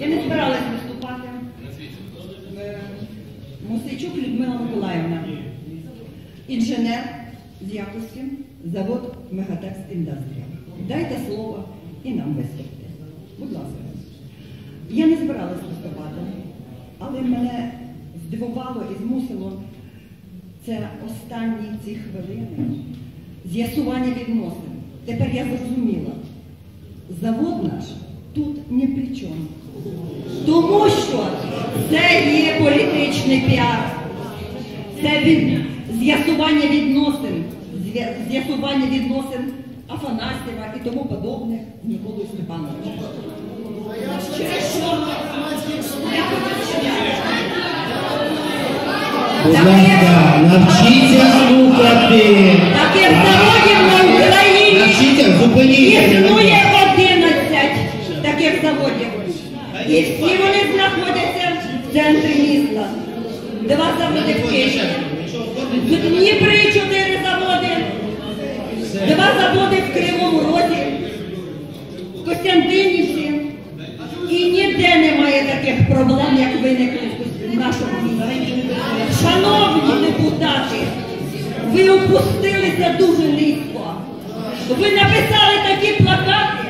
Я не збиралась виступати. Е, Мосичук Людмила Миколаївна, інженер з якості, завод Мегатекс Індастрія. Дайте слово і нам виступити. Будь ласка. Я не збиралась виступати, але мене здивувало і змусило це останні ці хвилини з'ясування відносин. Тепер я зрозуміла, завод наш ні при чому. Тому що це є політичний піар, це від, з'ясування відносин, з'ясування відносин Афанасьєва і тому подобних я хочу Будь ласка, заводів. І всі вони знаходяться в центрі міста. Два заводи в Києві. В Дніпрі чотири заводи. Два заводи в Кривому Розі, в Костянтинівці. І ніде немає таких проблем, як виникли в нашому місті. Шановні депутати, ви опустилися дуже низько. Ви написали такі плакати,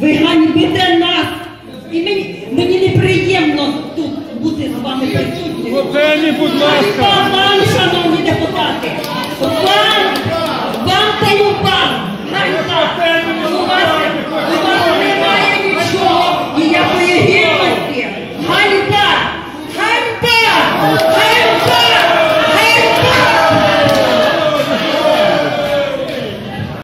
ви ганьбите Putem, budь ласка!